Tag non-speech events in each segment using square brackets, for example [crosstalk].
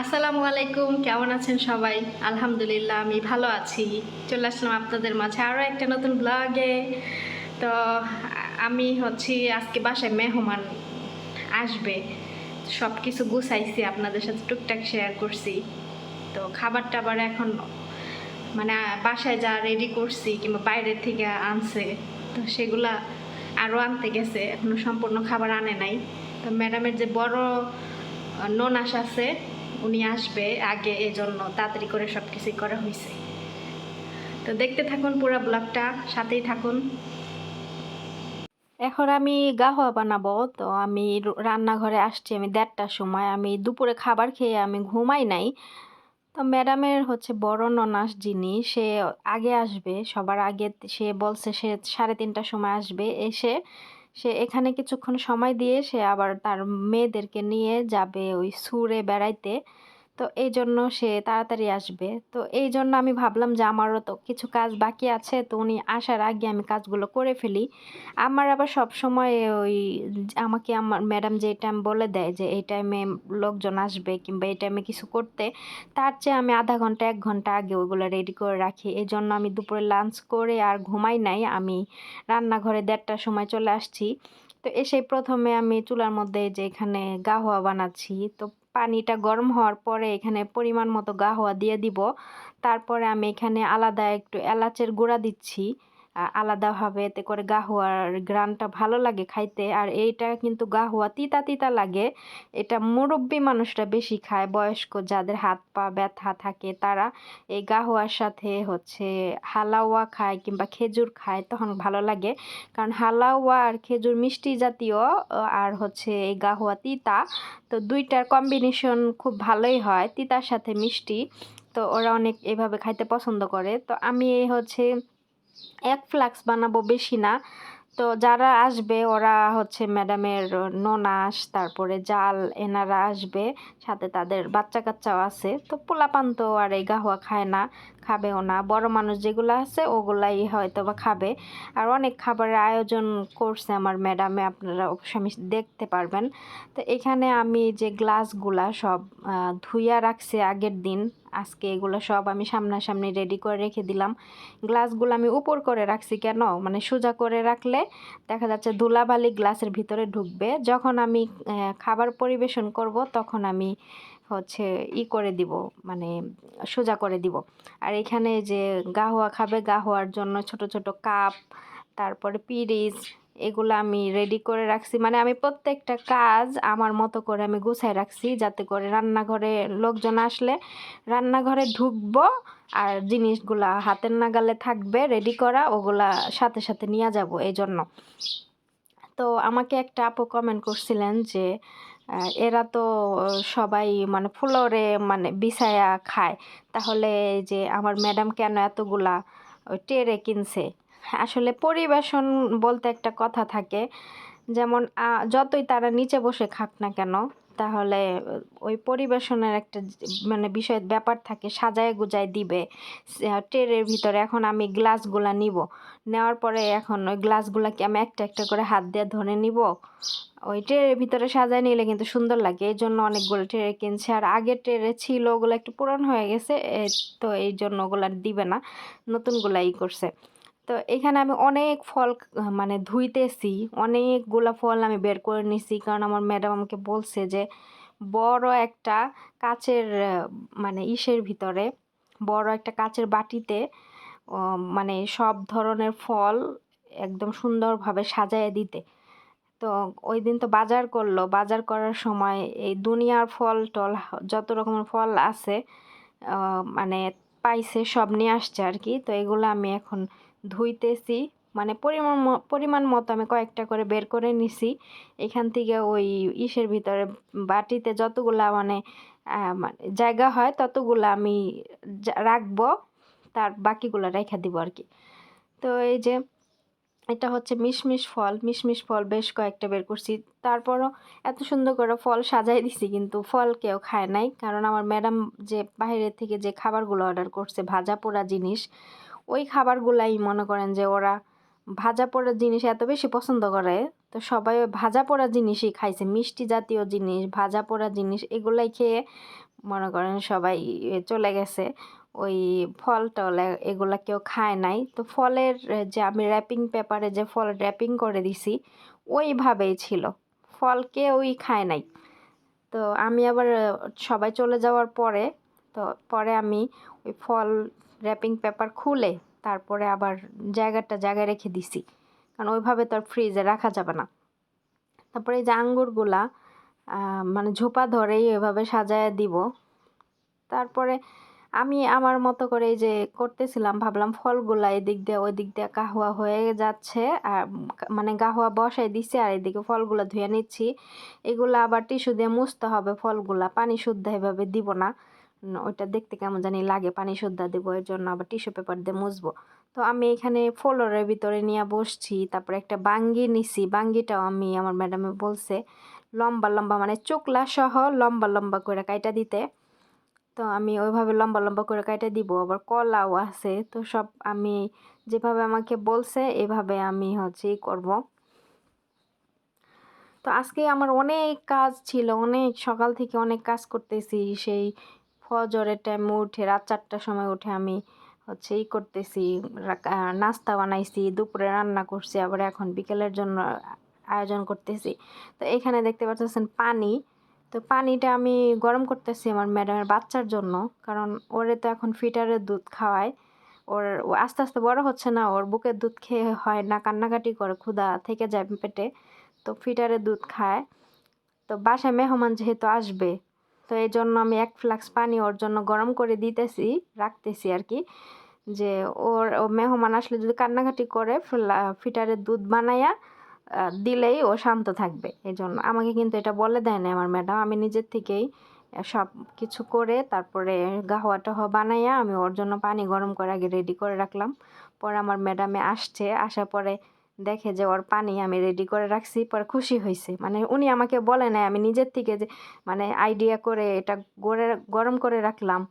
আসসালামু আলাইকুম, কেমন আছেন সবাই? আলহামদুলিল্লাহ, আমি ভালো আছি। চলে আসলাম আপনাদের মাঝে আরও একটা নতুন ব্লগে তো, আমি হচ্ছি আজকে বাসায় মেহমান আসবে। সব কিছু গুছাইছি, আপনাদের সাথে টুকটাক শেয়ার করছি। তো খাবার টাবার এখন মানে বাসায় যা রেডি করছি কিংবা বাইরের থেকে আনছে, তো সেগুলা আরও আনতে গেছে। এখনও সম্পূর্ণ খাবার আনে নাই। তো ম্যাডামের যে বড় ননাস আছে উনি আসবে আগে এজন্য তাড়াতাড়ি করে সব কিছুই করা হয়েছে। তো দেখতে থাকুন পুরো ব্লগটা, সাথেই থাকুন। এখন আমি গাহোয়া বানাবো, তো আমি রান্নাঘরে আসছি আমি দেড়টার সময়। আমি দুপুরে খাবার খেয়ে আমি ঘুমাই নাই। তো ম্যাডামের হচ্ছে বড় ননাস যিনি, সে আগে আসবে, সবার আগে সে বলছে সে সাড়ে তিনটার সময় আসবে, এসে সে এখানে কিছুক্ষণ সময় দিয়ে সে আবার তার মেয়েদেরকে নিয়ে যাবে ওই সুরে বেড়াইতে। তো এই জন্য সে তাড়াতাড়ি আসবে। তো এই জন্য আমি ভাবলাম যে আমারও তো কিছু কাজ বাকি আছে, তো উনি আসার আগে আমি কাজগুলো করে ফেলি। আমার আবার সব সময় ওই আমাকে আমার ম্যাডাম যে টাইম বলে দেয় যে এই টাইমে লোকজন আসবে কিংবা এই টাইমে কিছু করতে, তার চেয়ে আমি আধা ঘণ্টা, এক ঘণ্টা আগে ওইগুলো রেডি করে রাখি। এই জন্য আমি দুপুরে লাঞ্চ করে আর ঘুমাই নাই, আমি রান্নাঘরে দেড়টার সময় চলে আসছি। তো এসে প্রথমে আমি চুলার মধ্যে যে এখানে গাহোয়া বানাচ্ছি, তো পানিটা গরম হওয়ার পরে এখানে পরিমাণ মতো গাহোয়া দিয়ে দিব। তারপরে আমি এখানে আলাদা একটু এলাচের গুঁড়া দিচ্ছি। আলাদাভাবে এতে করে গাহুয়ার গ্রানটা ভালো লাগে খাইতে। আর এইটা কিন্তু গাহুয়া তিতা তিতা লাগে। এটা মুরব্বি মানুষরা বেশি খায়, বয়স্ক যাদের হাত পা ব্যথা থাকে তারা এই গাহুয়ার সাথে হচ্ছে হালাওয়া খায় কিংবা খেজুর খায় তখন ভালো লাগে। কারণ হালাওয়া আর খেজুর মিষ্টি জাতীয় আর হচ্ছে এই গাহুয়া তিতা, তো দুইটার কম্বিনেশন খুব ভালোই হয়। তিতার সাথে মিষ্টি, তো ওরা অনেক এভাবে খাইতে পছন্দ করে। তো আমি হচ্ছে এক ফ্লাক্স বানাবো বেশি না। তো যারা আসবে, ওরা হচ্ছে ম্যাডামের ননাস, তারপরে জাল এনারা আসবে, সাথে তাদের বাচ্চা কাচ্চাও আছে। তো পোলাপান তো আর এই গাহুয়া খায় না, খাবেও না। বড় মানুষ যেগুলো আছে, ওগুলাই হয়তো বা খাবে। আর অনেক খাবারের আয়োজন করছে আমার ম্যাডামে, আপনারা অবশ্যই আমি দেখতে পারবেন। তো এখানে আমি যে গ্লাসগুলা সব ধুইয়া রাখছি আগের দিন আজকে এগুলো সব আমি সামনাসামনি রেডি করে রেখে দিলাম। গ্লাসগুলো আমি উপর করে রাখছি কেন? মানে সোজা করে রাখলে দেখা যাচ্ছে ধুলাবালি গ্লাসের ভিতরে ঢুকবে। যখন আমি খাবার পরিবেশন করব তখন আমি হচ্ছে ই করে দিব মানে সোজা করে দিব। আর এখানে যে গাহোয়া খাবে, গাহোয়ার জন্য ছোট ছোট কাপ তারপরে পিরিচ এগুলো আমি রেডি করে রাখছি। মানে আমি প্রত্যেকটা কাজ আমার মতো করে আমি গুছাই রাখছি যাতে করে রান্নাঘরে লোকজন আসলে রান্নাঘরে ঢুকবো আর জিনিসগুলা হাতের নাগালে থাকবে রেডি করা, ওগুলা সাথে সাথে নিয়ে যাব এই জন্য তো আমাকে একটা আপু কমেন্ট করছিলেন যে এরা তো সবাই মানে ফ্লোরে মানে বিছায়া খায়। তাহলে যে আমার ম্যাডাম কেন এতগুলা ওই টেরে কিনছে? আসলে পরিবেশন বলতে একটা কথা থাকে। যেমন যতই তারা নিচে বসে খাক না কেন, তাহলে ওই পরিবেশনের একটা মানে বিষয়, ব্যাপার থাকে, সাজায় গুজায় দিবে। ট্রের ভিতরে এখন আমি গ্লাসগুলা নিব। নেওয়ার পরে এখন ওই গ্লাসগুলাকে আমি একটা একটা করে হাত দিয়ে ধরে নিব। ওই ট্রের ভিতরে সাজায় নিলে কিন্তু সুন্দর লাগে। এই জন্য অনেকগুলো ট্রে কিনছে। আর আগের ট্রে ছিল, ওগুলো একটু পুরান হয়ে গেছে তো এই জন্য ওগুলা দিবে না। নতুনগুলা ই করছে। তো এখানে আমি অনেক ফল মানে ধুইতেছি। অনেকগুলা ফল আমি বের করে নিছি। কারণ আমার ম্যাডাম আমাকে বলছে যে, বড় একটা কাচের মানে ইসের ভিতরে বড় একটা কাচের বাটিতে মানে সব ধরনের ফল একদম সুন্দরভাবে সাজায় দিতে। তো ওই দিন তো বাজার করল। বাজার করার সময় এই দুনিয়ার ফল টল, যত রকমের ফল আছে মানে পাইছে সব নিয়ে আসছে আর কি। তো এগুলো আমি এখন ধুইতেছি। মানে পরিমাণ পরিমাণ মতো আমি কয়েকটা করে বের করে নিছি। এখান থেকে ওই ইসের ভিতরে বাটিতে যতগুলা মানে জায়গা হয় ততগুলা আমি রাখব। তার বাকিগুলো রেখে দিব আর কি। তো এই যে, এটা হচ্ছে মিশমিশ ফল। মিশমিশ ফল বেশ কয়েকটা বের করছি। তারপরও এত সুন্দর করে ফল সাজাই দিছি কিন্তু ফল কেউ খায় নাই। কারণ আমার ম্যাডাম যে বাইরে থেকে যে খাবারগুলো অর্ডার করছে, ভাজা পোড়া জিনিস ওই খাবারগুলাই মনে করেন যে ওরা ভাজা পোড়া জিনিস এত বেশি পছন্দ করে, তো সবাই ভাজা পোড়া জিনিসই খাইছে, মিষ্টি জাতীয় জিনিস, ভাজা পোড়া জিনিস এগুলাই খেয়ে মনে করেন সবাই চলে গেছে। ওই ফল টল এগুলা কেউ খায় নাই। তো ফলের যে আমি র্যাপিং পেপারে যে ফল র্যাপিং করে দিছি, ওইভাবেই ছিল। ফল কেউই খায় নাই। তো আমি আবার সবাই চলে যাওয়ার পরে, তো পরে আমি ওই ফল র্যাপিং পেপার খুলে তারপরে আবার জায়গাটা জায়গায় রেখে দিছি। কারণ ওইভাবে তো আর ফ্রিজে রাখা যাবে না। তারপরে এই যে আঙ্গুরগুলা মানে ঝোপা ধরেই এভাবে সাজায় দিব। তারপরে আমি আমার মতো করে এই যে করতেছিলাম, ভাবলাম ফলগুলা এদিক দিয়ে ওই দিক দিয়ে কাহুয়া হয়ে যাচ্ছে, আর মানে গাহওয়া বসাই দিছি, আর এদিকে ফলগুলা ধুয়ে নিচ্ছি। এগুলা আবার টিস্যু দিয়ে মুছতে হবে ফলগুলা, পানি শুদ্ধ এভাবে দিব না। ওইটা দেখতে কেমন জানি লাগে, পানি শুদ্ধ দিব, এর জন্য আবার টিস্যু পেপার দিয়ে মুছবো। তো আমি এখানে ফ্লোরের ভিতরে নিয়ে বসছি, তারপরে একটা বাঙ্গি নিছি, বাঙ্গিটাও আমি, আমার ম্যাডামে বলছে, লম্বা লম্বা মানে চোকলা সহ লম্বা লম্বা করে কাইটা দিতে। তো আমি ওইভাবে লম্বা লম্বা করে কাইটা দিব, আবার কলাও আছে, তো সব আমি যেভাবে আমাকে বলছে, এভাবে আমি হচ্ছে করব। তো আজকে আমার অনেক কাজ ছিল, অনেক সকাল থেকে অনেক কাজ করতেছি, সেই ফজরের টাইমে উঠে, রাত চারটার সময় উঠে আমি হচ্ছে ই করতেছি নাস্তা বানাইছি, দুপুরে রান্না করছি, আবার এখন বিকেলের জন্য আয়োজন করতেছি। তো এখানে দেখতে পাচ্ছেন পানি। তো পানিটা আমি গরম করতেছি আমার ম্যাডামের বাচ্চার জন্য, কারণ ওরে তো এখন ফিটারের দুধ খাওয়ায়। ওর আস্তে আস্তে বড় হচ্ছে না, ওর বুকের দুধ খেয়ে হয় না, কান্নাকাটি করে, ক্ষুধা থেকে যায় পেটে। তো ফিটারের দুধ খায়। তো বাসায় মেহমান যেহেতু আসবে তো এই জন্য আমি এক ফ্লাক্স পানি ওর জন্য গরম করে দিতেছি, রাখতেছি আর কি। যে ওর মেহমান আসলে যদি কান্নাকাটি করে ফিটারের দুধ বানাইয়া দিলেই ও শান্ত থাকবে। এই জন্য আমাকে কিন্তু এটা বলে দেয় না আমার ম্যাডাম। আমি নিজের থেকেই সব কিছু করে, তারপরে গাহওয়া টাহওয়া বানাইয়া আমি ওর জন্য পানি গরম করে আগে রেডি করে রাখলাম। পরে আমার ম্যাডামে আসছে। আসার পরে দেখে যে ওর পানি আমি রেডি করে রাখছি, পরে খুশি হয়েছে মানে উনি আমাকে বলে নাই, আমি নিজের থেকে যে মানে আইডিয়া করে এটা গড়ে, গরম করে রাখলাম।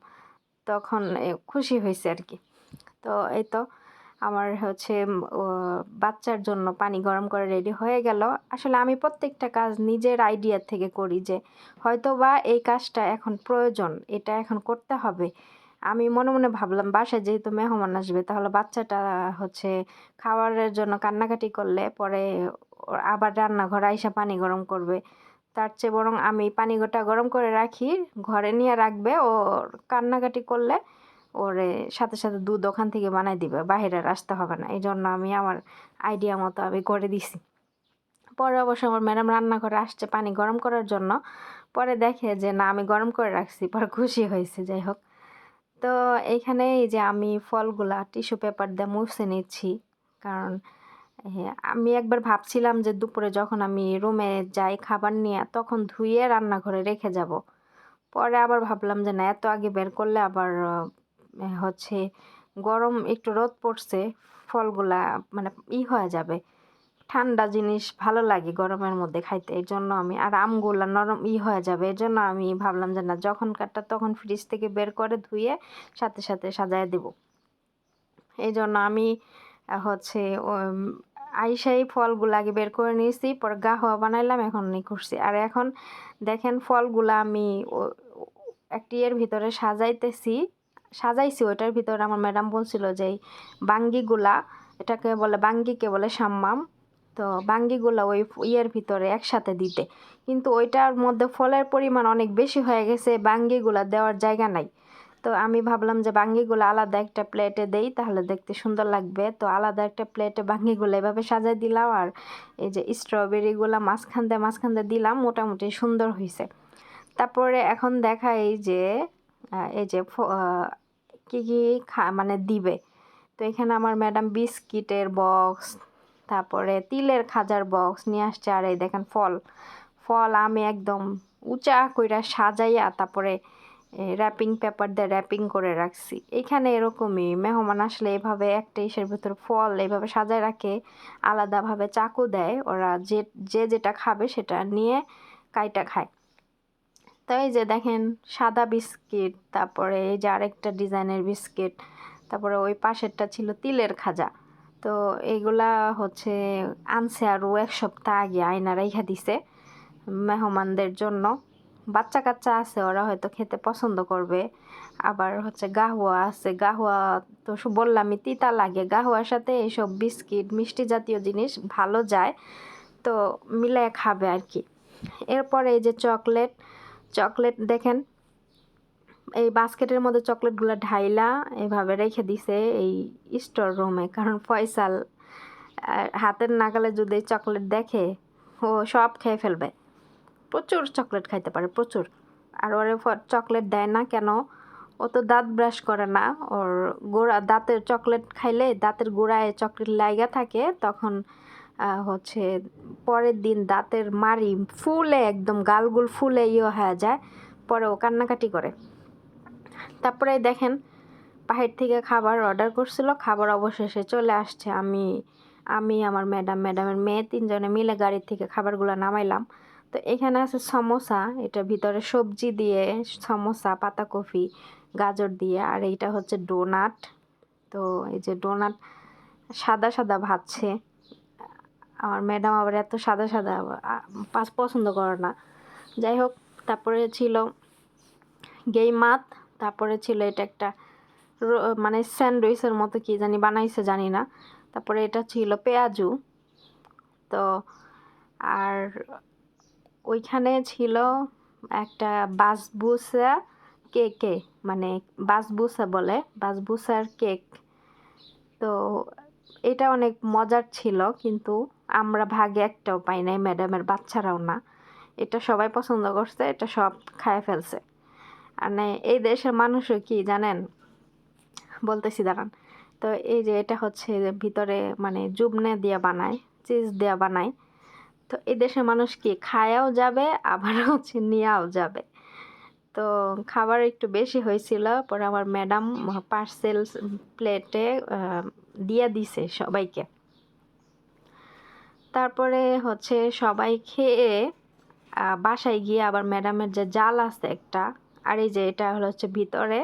তখন খুশি হয়েছে আর কি। তো এই তো আমার হচ্ছে বাচ্চার জন্য পানি গরম করে রেডি হয়ে গেল। আসলে আমি প্রত্যেকটা কাজ নিজের আইডিয়া থেকে করি যে হয়তো বা এই কাজটা এখন প্রয়োজন, এটা এখন করতে হবে। আমি মনে মনে ভাবলাম, বাসায় যেহেতু মেহমান আসবে, তাহলে বাচ্চাটা হচ্ছে খাবারের জন্য কান্নাকাটি করলে পরে আবার রান্নাঘরে আইসা পানি গরম করবে। তার চেয়ে বরং আমি পানি গোটা গরম করে রাখি, ঘরে নিয়ে রাখবে ও কান্নাকাটি করলে ওরে সাথে সাথে দুধ ওখান থেকে বানাই দিবে আর আসতে হবে না। এই জন্য আমি আমার আইডিয়া মতো আমি করে দিছি। পরে অবশ্য আমার ম্যাডাম রান্নাঘরে আসছে পানি গরম করার জন্য। পরে দেখে যে না, আমি গরম করে রাখছি, পরে খুশি হয়েছে, যাই হোক। তো এইখানে এই যে আমি ফলগুলা টিস্যু পেপার দিয়ে মুছে নিচ্ছি। কারণ আমি একবার ভাবছিলাম যে দুপুরে যখন আমি রুমে যাই খাবার নিয়ে, তখন ধুয়ে রান্নাঘরে রেখে যাব। পরে আবার ভাবলাম যে না, এত আগে বের করলে আবার হচ্ছে গরম একটু রোদ পড়ছে, ফলগুলা মানে ই হয়ে যাবে। ঠান্ডা জিনিস ভালো লাগে গরমের মধ্যে খাইতে এই জন্য আমি, আর আমগুলা নরম ই হয়ে যাবে এই জন্য আমি ভাবলাম যে না, যখন কাটটা তখন ফ্রিজ থেকে বের করে ধুয়ে সাথে সাথে সাজায় দেব। এই জন্য আমি হচ্ছে আইসাই ফলগুলো আগে বের করে নিয়েছি, পরে গাহওয়া বানাইলাম, এখন ই করছি। আর এখন দেখেন ফলগুলা আমি একটি এর ভিতরে সাজাইতেছি, সাজাইছি, ওইটার ভিতরে আমার ম্যাডাম বলছিল যে বাঙ্গিগুলা, এটাকে বলে বাঙ্গিকে বলে সাম্মাম তো বাঙ্গিগুলা ওই ইয়ের ভিতরে একসাথে দিতে। কিন্তু ওইটার মধ্যে ফলের পরিমাণ অনেক বেশি হয়ে গেছে, বাঙ্গিগুলা দেওয়ার জায়গা নাই। তো আমি ভাবলাম যে বাঙ্গিগুলো আলাদা একটা প্লেটে দেই, তাহলে দেখতে সুন্দর লাগবে। তো আলাদা একটা প্লেটে বাঙ্গিগুলো এভাবে সাজাই দিলাম আর এই যে স্ট্রবেরিগুলো মাঝখান দিয়ে মাঝখান দিয়ে দিলাম, মোটামুটি সুন্দর হয়েছে তারপরে এখন দেখা এই যে এই যে কি কি খা মানে দিবে। তো এখানে আমার ম্যাডাম বিস্কিটের বক্স তারপরে তিলের খাজার বক্স নিয়ে আসছে, আর এই দেখেন ফল। ফল আমি একদম উঁচা কইরা সাজাইয়া তারপরে র্যাপিং পেপার দিয়ে র্যাপিং করে রাখছি। এখানে এরকমই মেহমান আসলে এভাবে একটা ইসের ভিতরে ফল এভাবে সাজায় রাখে, আলাদাভাবে চাকু দেয়, ওরা যে যে যেটা খাবে সেটা নিয়ে কাইটা খায়। তো এই যে দেখেন সাদা বিস্কিট, তারপরে এই যে আরেকটা ডিজাইনের বিস্কিট, তারপরে ওই পাশেরটা ছিল তিলের খাজা। তো এগুলা হচ্ছে আনছে আরও এক সপ্তাহ আগে আয়না রেখা দিছে মেহমানদের জন্য। বাচ্চা কাচ্চা আছে, ওরা হয়তো খেতে পছন্দ করবে। আবার হচ্ছে গাহুয়া আছে, গাহুয়া তো বললামই তিতা লাগে। গাহুয়ার সাথে এইসব বিস্কিট, মিষ্টি জাতীয় জিনিস ভালো যায়, তো মিলে খাবে আর কি। এরপরে এই যে চকলেট চকলেট দেখেন এই বাস্কেটের মধ্যে চকলেটগুলো ঢাইলা এভাবে রেখে দিছে এই স্টোর রুমে। কারণ ফয়সাল হাতের নাগালে যদি চকলেট দেখে, ও সব খেয়ে ফেলবে। প্রচুর চকলেট খাইতে পারে, প্রচুর। আর ওরে চকলেট দেয় না কেন? ও তো দাঁত ব্রাশ করে না। ওর গোড়া, দাঁতের চকলেট খাইলে দাঁতের গোড়ায় চকলেট লাইগা থাকে, তখন হচ্ছে পরের দিন দাঁতের মারি ফুলে, একদম গালগুল ফুলে ইয়ে হয়ে যায়, পরে ও কান্নাকাটি করে। তারপরে দেখেন বাহির থেকে খাবার অর্ডার করছিল, খাবার অবশেষে চলে আসছে। আমি আমি, আমার ম্যাডাম ম্যাডামের মেয়ে তিনজনে মিলে গাড়ির থেকে খাবারগুলো নামাইলাম। তো এখানে আছে সমোসা, এটা ভিতরে সবজি দিয়ে, সমোসা পাতাকপি গাজর দিয়ে, আর এইটা হচ্ছে ডোনাট তো এই যে ডোনাট সাদা সাদা ভাজছে। আমার ম্যাডাম আবার এত সাদা সাদা পছন্দ করে না। যাই হোক, তারপরে ছিল গেই মাত তারপরে ছিল এটা একটা মানে স্যান্ডউইচের মতো কি জানি বানাইছে জানি না। তারপরে এটা ছিল পেঁয়াজু। তো আর ওইখানে ছিল একটা বাসবুসা কেকে মানে বাসবুসা বলে, বাসবুসার কেক। তো এটা অনেক মজার ছিল, কিন্তু আমরা ভাগে একটাও পাই নাই, ম্যাডামের বাচ্চারাও না। এটা সবাই পছন্দ করছে, এটা সব খায় ফেলছে। মানে এই দেশের মানুষও কি জানেন? বলতেছি, দাঁড়ান। তো এই যে এটা হচ্ছে ভিতরে মানে জুবনে দিয়া বানায়, চিজ দেয়া বানায়। তো এই দেশের মানুষ কি খায়াও যাবে, আবার হচ্ছে নিয়েও যাবে? তো খাবার একটু বেশি হয়েছিল, পরে আমার ম্যাডাম পার্সেল প্লেটে দিয়ে দিছে সবাইকে। তারপরে হচ্ছে সবাই খেয়ে বাসায় গিয়ে আবার ম্যাডামের যে জাল আছে একটা আর এই যে এটা হলো হচ্ছে ভিতরে,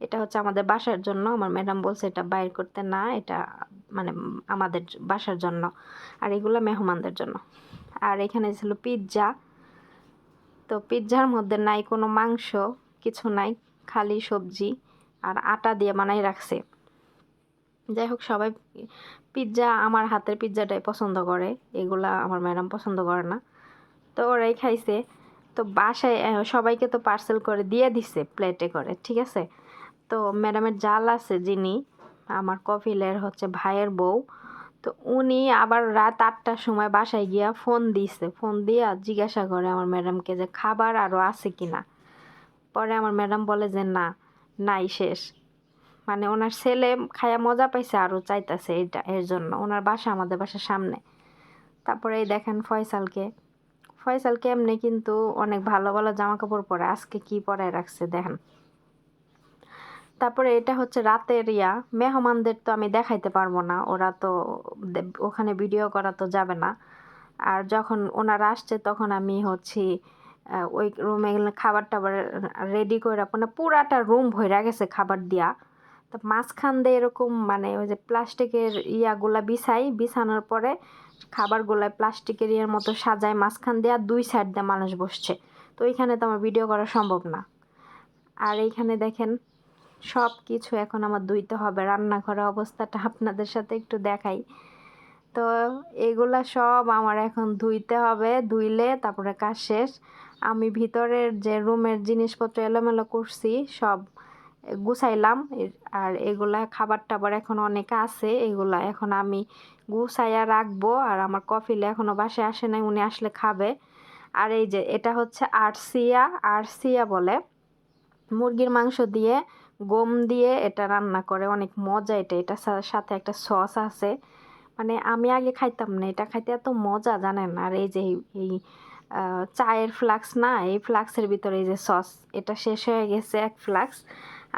এটা হচ্ছে আমাদের বাসার জন্য। আমার ম্যাডাম বলছে এটা বাইর করতে না, এটা মানে আমাদের বাসার জন্য। আর এগুলো মেহমানদের জন্য। আর এখানে ছিল পিৎজা, তো পিৎজার মধ্যে নাই কোনো মাংস, কিছু নাই, খালি সবজি আর আটা দিয়ে বানাই রাখছে। যাই হোক, সবাই পিৎজা আমার হাতের পিৎজাটাই পছন্দ করে, এগুলা আমার ম্যাডাম পছন্দ করে না। তো ওরাই খাইছে। তো বাসায় সবাইকে তো পার্সেল করে দিয়ে দিছে প্লেটে করে, ঠিক আছে? তো ম্যাডামের জাল আছে যিনি, আমার কফিলের হচ্ছে ভাইয়ের বউ, তো উনি আবার রাত আটটার সময় বাসায় গিয়া ফোন দিছে। ফোন দিয়া জিজ্ঞাসা করে আমার ম্যাডামকে যে খাবার আরও আছে কি না পরে আমার ম্যাডাম বলে যে না, নাই শেষ। মানে ওনার ছেলে খায়া মজা পাইছে আরও চাইতেছে এটা এর জন্য। ওনার বাসা আমাদের বাসার সামনে। তারপরে এই দেখেন ফয়সালকে ফয়সালকে এমনি কিন্তু অনেক ভালো ভালো জামা কাপড় পরে আজকে কি পরায় রাখছে দেখেন। তারপরে এটা হচ্ছে রাতের ইয়া, মেহমানদের তো আমি দেখাইতে পারব না, ওরা তো ওখানে ভিডিও করা তো যাবে না। আর যখন ওনারা আসছে তখন আমি হচ্ছে ওই রুমে খাবার টাবার রেডি করে মানে পুরাটা রুম ভরে গেছে খাবার দিয়া। তো মাঝখান দিয়ে এরকম মানে ওই যে প্লাস্টিকের ইয়াগুলা বিছাই, বিছানোর পরে খাবারগুলা প্লাস্টিকের ইয়ার মতো সাজায় মাঝখান দিয়ে আর দুই সাইড দিয়ে মানুষ বসছে। তো ওইখানে তো আমার ভিডিও করা সম্ভব না। আর এইখানে দেখেন সব কিছু এখন আমার ধুইতে হবে। রান্নাঘরের অবস্থাটা আপনাদের সাথে একটু দেখাই। তো এগুলা সব আমার এখন ধুইতে হবে, ধুইলে তারপরে কাজ শেষ। আমি ভিতরের যে রুমের জিনিসপত্র এলোমেলো করছি, সব গুছাইলাম। আর এগুলা খাবার টাবার এখন অনেক আছে, এগুলা এখন আমি গুছাইয়া রাখব। আর আমার কফিলে এখনও বাসায় আসে নাই, উনি আসলে খাবে। আর এই যে, এটা হচ্ছে আরসিয়া আরসিয়া বলে। মুরগির মাংস দিয়ে, গম দিয়ে এটা রান্না করে। অনেক মজা এটা। এটা সাথে একটা সস আছে। মানে আমি আগে খাইতাম না, এটা খাইতে এত মজা, জানেন? আর এই যে, এই চায়ের ফ্লাক্স না, এই ফ্লাক্সের ভিতরে এই যে সস, এটা শেষ হয়ে গেছে এক ফ্লাক্স।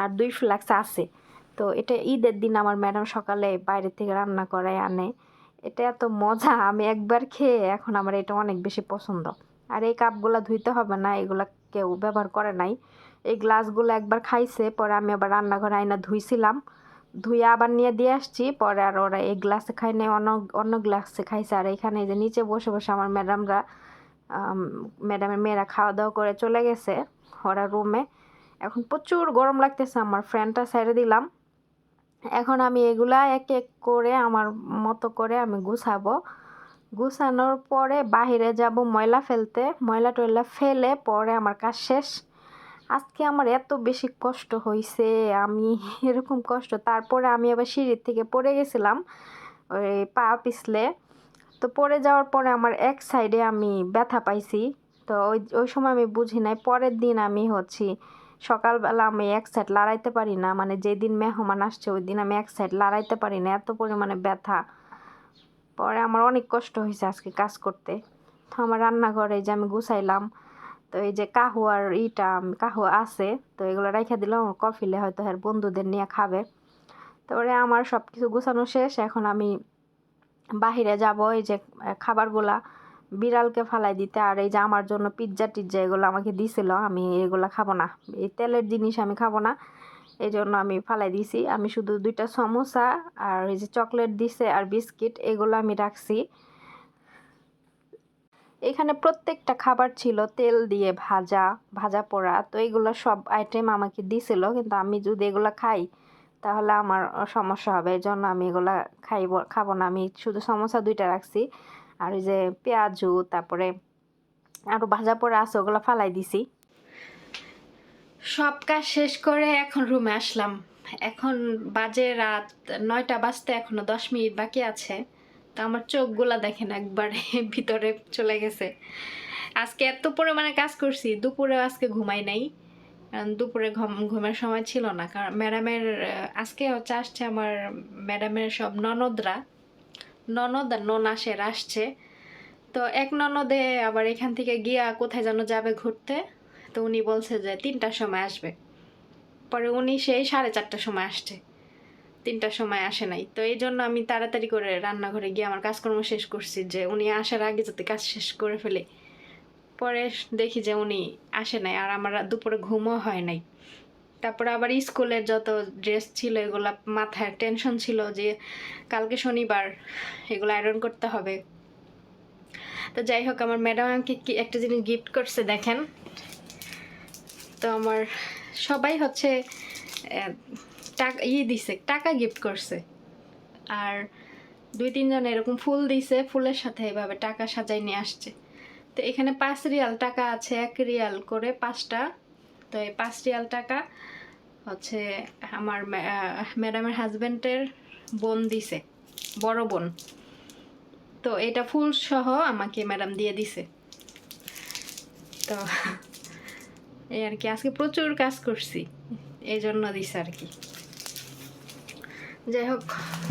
আর দুই ফ্লাক্স আছে। তো এটা ঈদের দিন আমার ম্যাডাম সকালে বাইরে থেকে রান্না করে আনে। এটা এত মজা, আমি একবার খেয়ে এখন আমার এটা অনেক বেশি পছন্দ। আর এই কাপগুলো ধুইতে হবে না, এগুলা কেউ ব্যবহার করে নাই। এই গ্লাসগুলো একবার খাইছে, পরে আমি আবার রান্নাঘরে আইনা ধুইছিলাম। ধুয়ে আবার নিয়ে দিয়ে আসছি, পরে আর ওরা এই গ্লাসে খাই নাই, অন্য অন্য গ্লাসে খাইছে। আর এখানে যে নিচে বসে বসে আমার ম্যাডামরা ম্যাডামের মেয়েরা খাওয়া দাওয়া করে চলে গেছে, ওরা রুমে এখন প্রচুর গরম লাগতেছে আমার ফ্যানটা ছেড়ে দিলাম। এখন আমি এগুলা এক এক করে আমার মতো করে আমি গুছাবো। গুছানোর পরে বাহিরে যাব ময়লা ফেলতে। ময়লা টয়লা ফেলে পরে আমার কাজ শেষ। আজকে আমার এত বেশি কষ্ট হয়েছে আমি [laughs] এরকম কষ্ট। তারপরে আমি আবার সিঁড়ির থেকে পড়ে গেছিলাম, ওই পা পিছলে। তো পড়ে যাওয়ার পরে আমার এক সাইডে আমি ব্যথা পাইছি। তো ওই ওই সময় আমি বুঝি নাই, পরের দিন আমি হচ্ছি সকালবেলা আমি এক সাইড লড়াইতে পারি না মানে যেদিন মেহমান আসছে ওই দিন আমি এক সাইড লড়াইতে পারি না, এত পরিমাণে ব্যথা। পরে আমার অনেক কষ্ট হয়েছে আজকে কাজ করতে। তো আমার রান্নাঘরে যে আমি গুছাইলাম, তো এই যে কাহুয়ার ইটা কাহুয়া আছে, তো এগুলো রেখে দিলাম, আমার কফিলে হয়তো হ্যাঁ বন্ধুদের নিয়ে খাবে। তারপরে আমার সব কিছু গুছানো শেষ, এখন আমি বাহিরে যাব, এই যে খাবারগুলা বিড়ালকে ফালাই দিতে, আর এই যে আমার জন্য পিৎজা টিজ্জা এগুলো আমাকে দিছিল, আমি এগুলো খাব না। এই তেলের জিনিস আমি খাব না, এই জন্য আমি ফালাই দিছি। আমি শুধু দুইটা সমোসা আর এই যে চকলেট দিছে আর বিস্কিট এগুলো আমি রাখছি। এখানে প্রত্যেকটা খাবার ছিল তেল দিয়ে ভাজা ভাজা পোড়া, তো এগুলো সব আইটেম আমাকে দিছিল, কিন্তু আমি যদি এগুলো খাই, তাহলে আমার সমস্যা হবে, এই জন্য আমি এগুলো খাইব, খাব না। আমি শুধু সমোসা দুইটা রাখছি। আর ওই যে পেঁয়াজু, তারপরে আরও ভাজা পোড়া আছে, ওগুলো ফালাই দিছি। সব কাজ শেষ করে এখন রুমে আসলাম। এখন বাজে রাত নয়টা বাজতে এখনও দশ মিনিট বাকি আছে। তো আমার চোখগুলা দেখেন একবারে [laughs] ভিতরে চলে গেছে। আজকে এত পরিমাণে কাজ করছি দুপুরে আজকে ঘুমাই নাই। কারণ দুপুরে ঘুম, ঘুমের সময় ছিল না। কারণ ম্যাডামের আজকে হচ্ছে আসছে আমার ম্যাডামের সব ননদরা। ননদ আর ননাসের আসছে। তো এক ননদে আবার এখান থেকে গিয়া কোথায় যেন যাবে ঘুরতে। তো উনি বলছে যে তিনটার সময় আসবে। পরে উনি সেই সাড়ে চারটার সময় আসছে। তিনটার সময় আসে নাই। তো এই জন্য আমি তাড়াতাড়ি করে রান্নাঘরে গিয়ে আমার কাজকর্ম শেষ করছি যে উনি আসার আগে যাতে কাজ শেষ করে ফেলে। পরে দেখি যে উনি আসে নাই আর আমার দুপুরে ঘুমও হয় নাই। তারপরে আবার স্কুলের যত ড্রেস ছিল, এগুলো মাথায় টেনশন ছিল যে কালকে শনিবার এগুলো আয়রন করতে হবে। তো যাই হোক, আমার ম্যাডাম আমাকে কি একটা জিনিস গিফট করছে দেখেন। তো আমার সবাই হচ্ছে টাকা ইয়ে দিছে, টাকা গিফট করছে। আর দুই তিনজন এরকম ফুল দিছে, ফুলের সাথে এভাবে টাকা সাজাই নিয়ে আসছে। তো এখানে পাঁচ রিয়াল টাকা আছে, এক রিয়াল করে পাঁচটা। তো এই পাঁচ রিয়াল টাকা হচ্ছে আমার ম্যাডামের হাজব্যান্ডের বোন দিছে, বড় বোন। তো এটা ফুল সহ আমাকে ম্যাডাম দিয়ে দিছে। তো [laughs] এই আর কি, আজকে প্রচুর কাজ করছি এই জন্য দিছে আর কি। যাই হোক,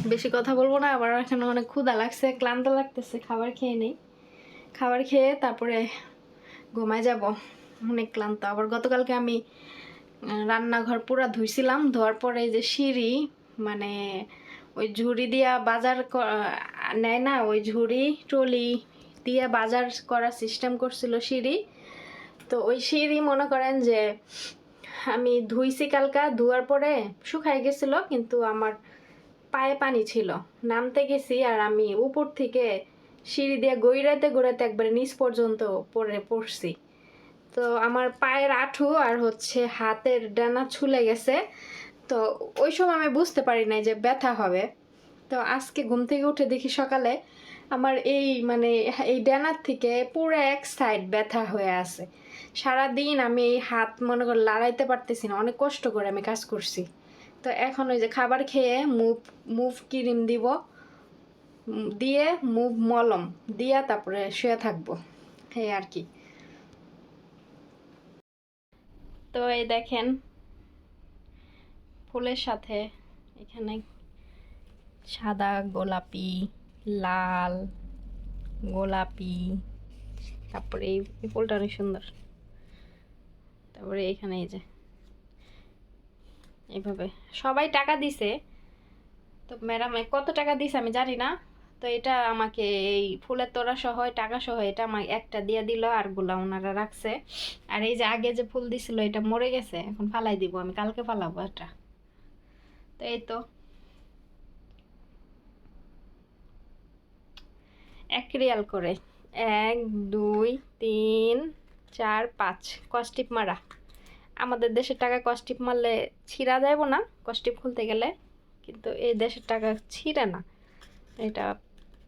বেশি কথা বলব না, আবার এখানে অনেক ক্ষুদা লাগছে, ক্লান্ত লাগতেছে, খাবার খেয়ে নেই। খাবার খেয়ে তারপরে ঘুমায় যাব, অনেক ক্লান্ত। আবার গতকালকে আমি রান্নাঘর পুরা ধুইছিলাম, ধোয়ার পরে যে সিঁড়ি মানে ওই ঝুড়ি দিয়া বাজার নেয় না, ওই ঝুড়ি, ট্রলি দিয়ে বাজার করার সিস্টেম করছিল সিঁড়ি। তো ওই সিঁড়ি মনে করেন যে আমি ধুইছি কালকা, ধোয়ার পরে শুকাই গেছিল, কিন্তু আমার পায়ে পানি ছিল। নামতে গেছি আর আমি উপর থেকে সিঁড়ি দিয়ে গইরাতে গড়াতে একবারে নিচ পর্যন্ত পরে পড়ছি। তো আমার পায়ের আঠু আর হচ্ছে হাতের ডানা ছুলে গেছে। তো ওই সময় আমি বুঝতে পারি নাই যে ব্যথা হবে। তো আজকে ঘুম থেকে উঠে দেখি সকালে আমার এই মানে এই ডানার থেকে পুরো এক সাইড ব্যথা হয়ে আছে। সারাদিন আমি এই হাত মনে করে লড়াইতে পারতেছি না, অনেক কষ্ট করে আমি কাজ করছি। তো এখন ওই যে খাবার খেয়ে মুভ মুভ ক্রিম দিব দিয়ে মুভ মলম, দিয়া তারপরে শুয়ে থাকব। এই আর কি। তো এই দেখেন, ফুলের সাথে এখানে সাদা গোলাপি, লাল গোলাপি, তারপরে এই ফুলটা অনেক সুন্দর। তারপরে এখানে এই যে, এইভাবে সবাই টাকা দিছে। তো ম্যাডাম কত টাকা দিছে আমি জানি না। তো এটা আমাকে এই ফুলের তোড়া সহ, টাকা সহ এটা আমাকে একটা দিয়ে দিল, আরগুলা ওনারা রাখছে। আর এই যে আগে যে ফুল দিছিল, এটা মরে গেছে, এখন ফালাই দিব, আমি কালকে ফালাবো এটা। তো এই তো। এক রিয়াল করে। এক, দুই, তিন, চার, পাঁচ। কস্টিপ মারা। আমাদের দেশের টাকা কস্টিপ মারলে ছিঁড়া যাইব না কস্টিপ খুলতে গেলে। কিন্তু এই দেশের টাকা ছিঁড়ে না। এটা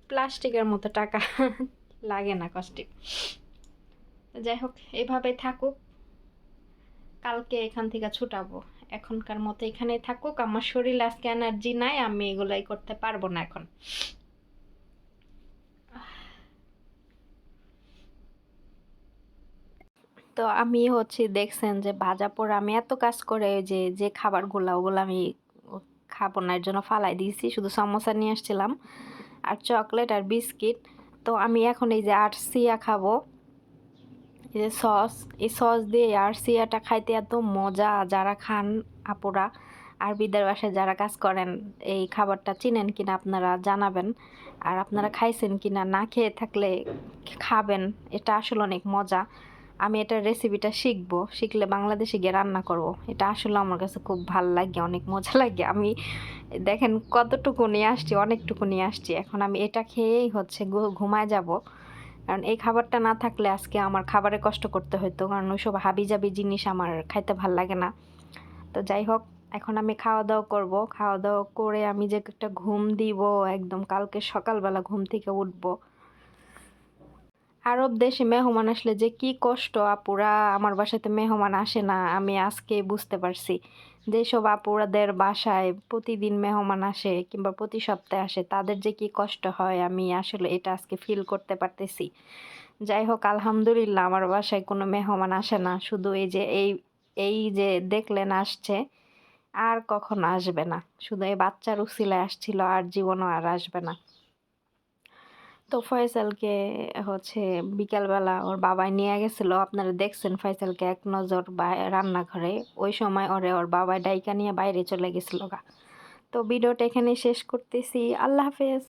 প্লাস্টিকের মতো টাকা [laughs] লাগে না কস্টিপ যাই হোক এভাবে থাকুক। কালকে এখান থেকে ছুটাবো। এখনকার মতো এখানেই থাকুক। আমার শরীর আজকে এনার্জি নাই, আমি এগুলাই করতে পারব না এখন। তো আমি হচ্ছে দেখছেন যে ভাজা পোড়া আমি এত কাজ করে যে যে খাবারগুলো, ওগুলো আমি খাব না এর জন্য ফালাই দিয়েছি, শুধু সমোসা নিয়ে আসছিলাম আর চকলেট আর বিস্কিট। তো আমি এখন এই যে আরসিয়া খাব, এই যে সস, এই সস দিয়ে আরসিয়াটা খাইতে এত মজা, যারা খান আপুরা আরবিদের বাসায় যারা কাজ করেন, এই খাবারটা চিনেন কিনা আপনারা জানাবেন, আর আপনারা খাইছেন কিনা না খেয়ে থাকলে খাবেন, এটা আসলে অনেক মজা। আমি এটার রেসিপিটা শিখব, শিখলে বাংলাদেশে গিয়ে রান্না করব। এটা আসলে আমার কাছে খুব ভালো লাগে, অনেক মজা লাগে। আমি, দেখেন কতটুকু নিয়ে আসছি, অনেকটুকু নিয়ে আসছি। এখন আমি এটা খেয়েই হচ্ছে ঘুমায় যাব। কারণ এই খাবারটা না থাকলে আজকে আমার খাবারে কষ্ট করতে হতো কারণ ওইসব হাবিজাবি জিনিস আমার খাইতে ভালো লাগে না। তো যাই হোক, এখন আমি খাওয়া দাওয়া করব। খাওয়া দাওয়া করে আমি যে একটা ঘুম দিব, একদম কালকে সকালবেলা ঘুম থেকে উঠবো। আরব দেশে মেহমান আসলে যে কি কষ্ট, আপুরা আমার বাসাতে মেহমান আসে না, আমি আজকে বুঝতে পারছি। যেসব আপুরাদের বাসায় প্রতিদিন মেহমান আসে কিংবা প্রতি সপ্তাহে আসে, তাদের যে কি কষ্ট হয়, আমি আসলে এটা আজকে ফিল করতে পারতেছি। যাই হোক, আলহামদুলিল্লাহ আমার বাসায় কোনো মেহমান আসে না, শুধু এই যে, এই এই যে দেখলেন আসছে, আর কখনো আসবে না। শুধু এই বাচ্চার উসিলায় আসছিল, আর জীবনও আর আসবে না। তো ফয়সালকে হচ্ছে বিকালবেলা ওর বাবাই নিয়ে গেছিল। আপনারা দেখছেন ফয়সালকে এক নজর রান্নাঘরে। ওই সময় ওরে ওর বাবাই ডাইকা নিয়ে বাইরে চলে গেছিল গা। তো ভিডিওটা এখানে শেষ করতেছি। আল্লাহ হাফেজ।